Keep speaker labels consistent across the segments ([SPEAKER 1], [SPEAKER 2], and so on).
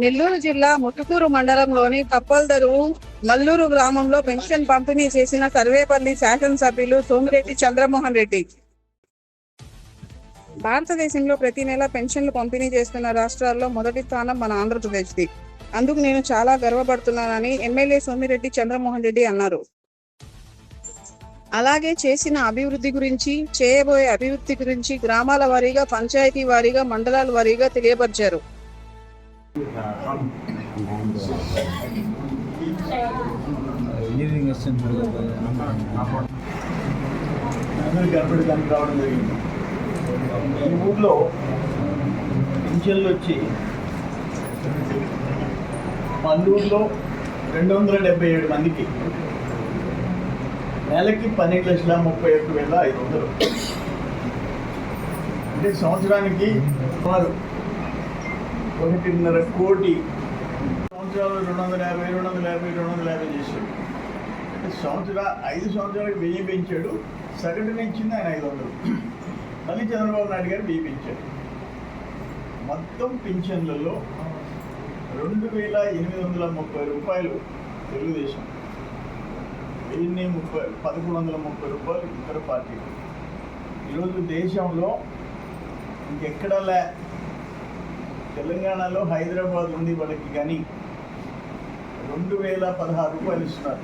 [SPEAKER 1] నెల్లూరు జిల్లా ముట్టుకూరు మండలంలోని కప్పల్దరు మల్లూరు గ్రామంలో పెన్షన్ పంపిణీ చేసిన సర్వేపల్లి శాసనసభ్యులు సోమిరెడ్డి చంద్రమోహన్ రెడ్డి. భారతదేశంలో ప్రతి నెల పెన్షన్లు పంపిణీ చేస్తున్న రాష్ట్రాల్లో మొదటి స్థానం మన ఆంధ్రప్రదేశ్ది. అందుకు నేను చాలా గర్వపడుతున్నానని ఎమ్మెల్యే సోమిరెడ్డి చంద్రమోహన్ రెడ్డి అన్నారు. అలాగే చేసిన అభివృద్ధి గురించి చేయబోయే అభివృద్ధి గురించి గ్రామాల వారీగా పంచాయతీ వారీగా మండలాల వారీగా తెలియపరిచారు.
[SPEAKER 2] ఇంజనీరింగ్ వస్తుంది
[SPEAKER 3] రావడం జరిగింది ఈ ఊర్లో పింఛన్లు వచ్చి పల్లూరులో రెండు వందల డెబ్బై ఏడు మందికి నెలకి పన్నెండు లక్షల ముప్పై ఒక్క వేల ఐదు వందలు. అంటే సంవత్సరానికి సుమారు ఒకటిన్నర కోటి సంవత్సరాలు రెండు వందల యాభై రెండు వందల యాభై రెండు వందల యాభై చేశాడు. సంవత్సరాలు సంవత్సర ఐదు సంవత్సరాలకు వెయ్యి పెంచాడు. సగటున ఇచ్చింది ఆయన ఐదు వందలు. మళ్ళీ చంద్రబాబు నాయుడు గారు వెయ్యి పెంచాడు. మొత్తం పింఛన్లలో రెండు వేల ఎనిమిది వందల ముప్పై రూపాయలు తెలుగుదేశం. వెయ్యి ముప్పై పదకొండు వందల ముప్పై రూపాయలు ఇతర పార్టీలు. ఈరోజు దేశంలో ఇంకెక్కడా లే తెలంగాణలో హైదరాబాద్ ఉంది వాళ్ళకి కానీ రెండు వేల పదహారు రూపాయలు ఇస్తున్నారు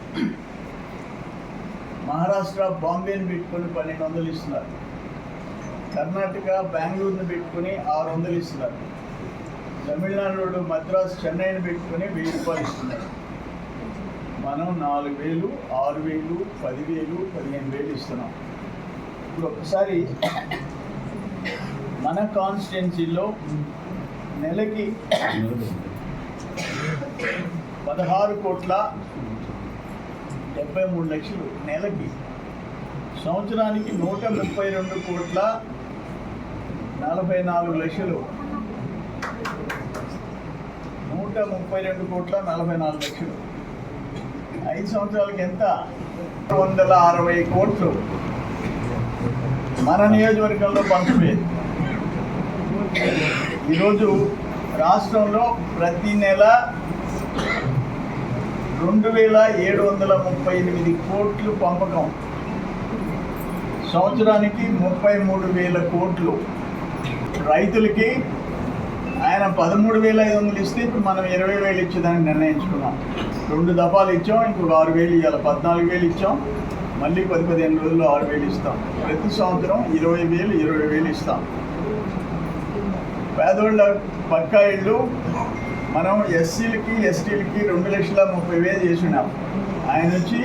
[SPEAKER 3] మహారాష్ట్ర బాంబేని పెట్టుకొని పన్నెండు వందలు ఇస్తున్నారు. కర్ణాటక బెంగళూరుని పెట్టుకొని ఆరు వందలు ఇస్తున్నారు. తమిళనాడు మద్రాస్ చెన్నైని పెట్టుకొని వెయ్యి రూపాయలు ఇస్తున్నారు. మనం నాలుగు వేలు ఆరు వేలు పదివేలు పదిహేను వేలు ఇస్తున్నాం. ఇప్పుడు ఒకసారి మన కాన్స్టిట్యున్సీలో నెలకి పదహారు కోట్ల డెబ్బై మూడు లక్షలు నెలకి. సంవత్సరానికి నూట ముప్పై రెండు కోట్ల నలభై నాలుగు లక్షలు. నూట ముప్పై రెండు కోట్ల నలభై నాలుగు లక్షలు. ఐదు సంవత్సరాలకి ఎంత? వందల అరవై కోట్లు. మన నియోజకవర్గంలో పంపిణీ ఈరోజు రాష్ట్రంలో ప్రతి నెల రెండు వేల ఏడు వందల ముప్పై ఎనిమిది కోట్లు పంపకం. సంవత్సరానికి ముప్పై మూడు వేల కోట్లు. రైతులకి ఆయన పదమూడు వేల ఐదు వందలు ఇస్తే ఇప్పుడు మనం ఇరవై వేలు ఇచ్చేదానికి నిర్ణయించుకున్నాం. రెండు దఫాలు ఇచ్చాం ఇంకొక ఆరు వేలు ఇవ్వాలి పద్నాలుగు వేలు ఇచ్చాం మళ్ళీ పది పదిహేను రోజుల్లో ఆరు వేలు ఇస్తాం. ప్రతి సంవత్సరం ఇరవై వేలు ఇరవై వేలు ఇస్తాం. పేదోళ్ళ పక్కా ఇళ్ళు మనం ఎస్సీలకి ఎస్టీలకి రెండు లక్షల ముప్పై వేలు చేసినాం. ఆయన వచ్చి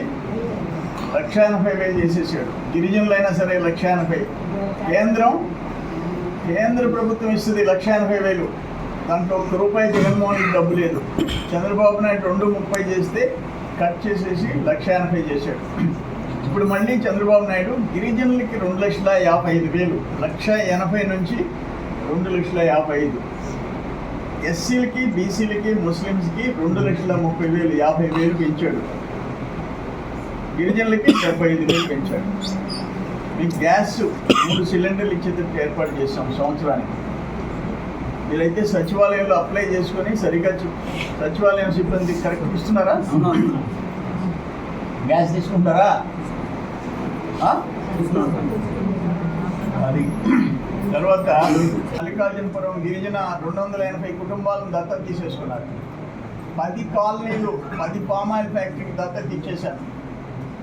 [SPEAKER 3] లక్ష ఎనభై వేలు చేసేసాడు. గిరిజనులైనా సరే లక్ష ఎనభై. కేంద్రం కేంద్ర ప్రభుత్వం ఇస్తుంది లక్ష ఎనభై వేలు. దాంట్లో ఒక్క రూపాయి జగన్మోహన్ డబ్బు లేదు. చంద్రబాబు నాయుడు రెండు ముప్పై చేస్తే కట్ చేసేసి లక్ష ఎనభై చేశాడు. ఇప్పుడు మళ్ళీ చంద్రబాబు నాయుడు గిరిజనులకి రెండు లక్షల యాభై ఐదు వేలు. లక్ష ఎనభై నుంచి రెండు లక్షల యాభై ఐదు. ఎస్సీలకి బీసీలకి ముస్లిమ్స్కి రెండు లక్షల ముప్పై వేలు యాభై వేలు పెంచాడు. గిరిజనులకి డెబ్బై ఐదు వేలు పెంచాడు. మీకు గ్యాస్ మూడు సిలిండర్లు ఇచ్చేటట్టు ఏర్పాటు చేస్తాం సంవత్సరానికి. మీరైతే సచివాలయంలో అప్లై చేసుకొని సరిగ్గా సచివాలయం సిబ్బంది కరెక్ట్ ఇస్తున్నారా గ్యాస్ తీసుకుంటారా? అది. తర్వాత మల్లికార్జునపురం గిరిజన రెండు వందల ఎనభై కుటుంబాలను దత్తత తీసేసుకున్నారు. పది కాలనీలు పది పామాయిల్ ఫ్యాక్టరీకి దత్తత ఇచ్చేశారు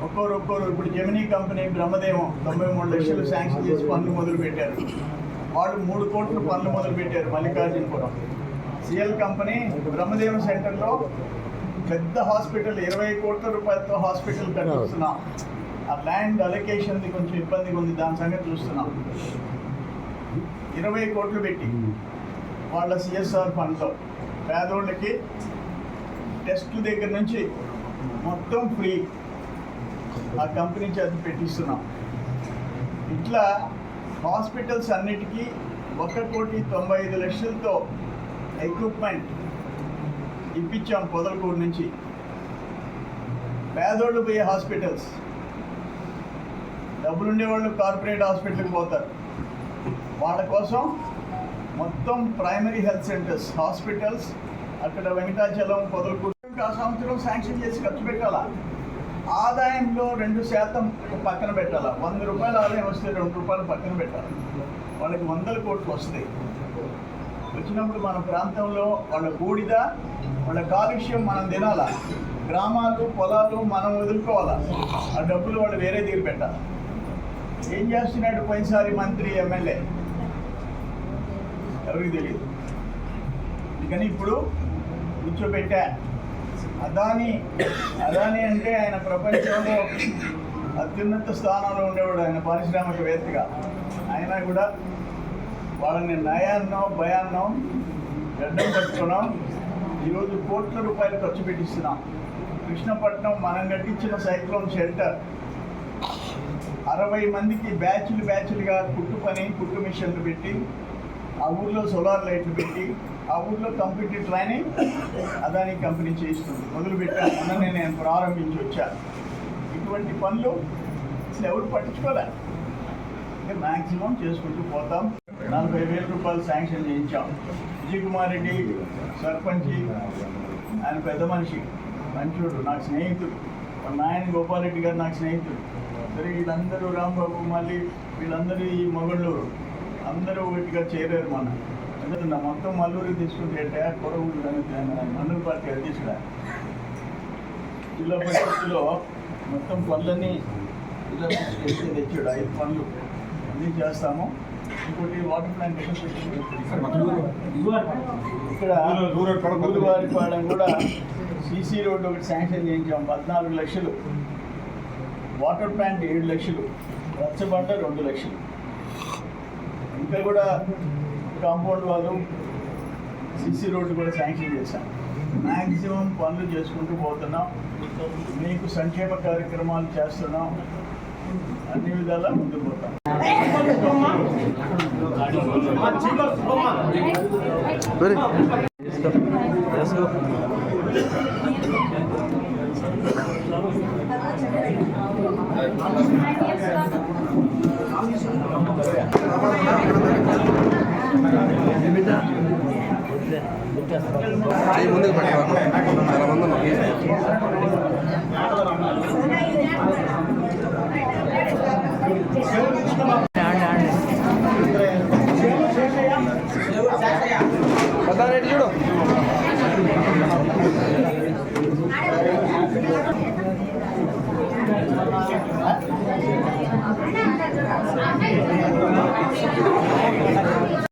[SPEAKER 3] ఒక్కోరు ఒక్కోరు ఇప్పుడు జెమినీ కంపెనీ బ్రహ్మదేవం తొంభై మూడు లక్షలు శాంక్షన్ చేసి పనులు మొదలు పెట్టారు. వాళ్ళు మూడు కోట్లు పనులు మొదలు పెట్టారు మల్లికార్జునపురం. సిఎల్ కంపెనీ బ్రహ్మదేవం సెంటర్లో పెద్ద హాస్పిటల్ ఇరవై కోట్ల రూపాయలతో హాస్పిటల్ కట్టిస్తున్నాం. ఆ ల్యాండ్ అలొకేషన్ది కొంచెం ఇబ్బందిగా ఉంది దాని సంగతి చూస్తున్నాం. ఇరవై కోట్లు పెట్టి వాళ్ళ సిఎస్ఆర్ ఫండ్లో పేదోళ్ళకి టెస్ట్ల దగ్గర నుంచి మొత్తం ఫ్రీ ఆ కంపెనీ చేత పెట్టిస్తున్నాం. ఇట్లా హాస్పిటల్స్ అన్నిటికీ ఒక కోటి తొంభై ఐదు లక్షలతో ఎక్విప్మెంట్ ఇప్పించాం పొదలకూరు నుంచి. పేదోళ్ళు పోయే హాస్పిటల్స్ డబ్బులుండే వాళ్ళు కార్పొరేట్ హాస్పిటల్కి పోతారు. వాళ్ళ కోసం మొత్తం ప్రైమరీ హెల్త్ సెంటర్స్ హాస్పిటల్స్ అక్కడ వెంకటాచలం పొదలకూరు ఆ సంవత్సరం శాంక్షన్ చేసి ఖర్చు పెట్టాలా? ఆదాయంలో రెండు శాతం పక్కన పెట్టాలా? వంద రూపాయల ఆదాయం వస్తే రెండు రూపాయలు పక్కన పెట్టాలి? వాళ్ళకి వందల కోట్లు వస్తాయి. వచ్చినప్పుడు మన ప్రాంతంలో వాళ్ళ బూడిద వాళ్ళ కాలుష్యం మనం తినాలా? గ్రామాలు పొలాలు మనం వదులుకోవాలా? ఆ డబ్బులు వాళ్ళు వేరే దిగి పెట్టాలి? ఏం చేస్తున్నాడు పోయినసారి మంత్రి ఎమ్మెల్యే? ఎవరికి తెలియదు అందుకని ఇప్పుడు కూర్చోబెట్టా అదాని అదాని అంటే ఆయన ప్రపంచంలో అత్యున్నత స్థానంలో ఉండేవాడు. ఆయన పారిశ్రామికవేత్తగా ఆయన కూడా వాళ్ళని నయాన్నో భయాన్నో గడ్డం పట్టుకున్నాం ఈరోజు కోట్ల రూపాయలు ఖర్చు పెట్టిస్తున్నాం. కృష్ణపట్నం మనం కట్టించిన సైక్లోన్ షెల్టర్. అరవై మందికి బ్యాచ్లు బ్యాచ్లుగా కుట్టు పని కుట్టు మిషన్లు పెట్టి ఆ ఊర్లో సోలార్ లైట్లు పెట్టి ఆ ఊర్లో కంప్యూటర్ ట్రైనింగ్ అదాని కంపెనీ చేస్తుంది. మొదలు పెట్టాను నేను ప్రారంభించి వచ్చాను ఇటువంటి పనులు అసలు ఎవరు పట్టించుకోలే. మ్యాక్సిమం చేసుకుంటూ పోతాం. నలభై వేల రూపాయలు శాంక్షన్ చేయించాం. విజయ్ కుమార్ రెడ్డి సర్పంచ్ ఆయన పెద్ద మనిషి మంచోడు నాకు స్నేహితుడు. వాళ్ళ నాయన గోపాలరెడ్డి గారు నాకు స్నేహితుడు. సరే వీళ్ళందరూ రాంబాబు మళ్ళీ వీళ్ళందరూ ఈ మొగళ్ళూరు. అందరూ ఒకటిగా చేరారు మన ఎందుకంటే నా మొత్తం మల్లూరు తీసుకుంటే కొరవుడు మల్లూరు పార్టీ అధ్యక్షుడు జిల్లా పరిషత్తులో మొత్తం పనులన్నీ జిల్లా పరిషత్ తెచ్చాడు. ఐదు పనులు అన్నీ చేస్తాము. ఇంకోటి వాటర్ ప్లాంట్ ఇక్కడ వారిపాలెం కూడా సీసీ రోడ్డు ఒకటి శాంక్షన్ చేయించాం. పద్నాలుగు లక్షలు. వాటర్ ప్లాంట్ ఏడు లక్షలు. రచ్చబండ రెండు లక్షలు. ఇక్కడ కూడా కాంపౌండ్ వాళ్ళు సిసి రోడ్డు కూడా శాంక్షన్ చేశాం మ్యాక్సిమం పనులు చేసుకుంటూ పోతున్నాం. మీకు సంక్షేమ కార్యక్రమాలు చేస్తున్నాం. అన్ని విధాలా ముందుకు పోతాం.
[SPEAKER 2] చేయి ముందుకు పెట్టాను చాలా మంది పద్నారెడ్డి చూడు Thank you.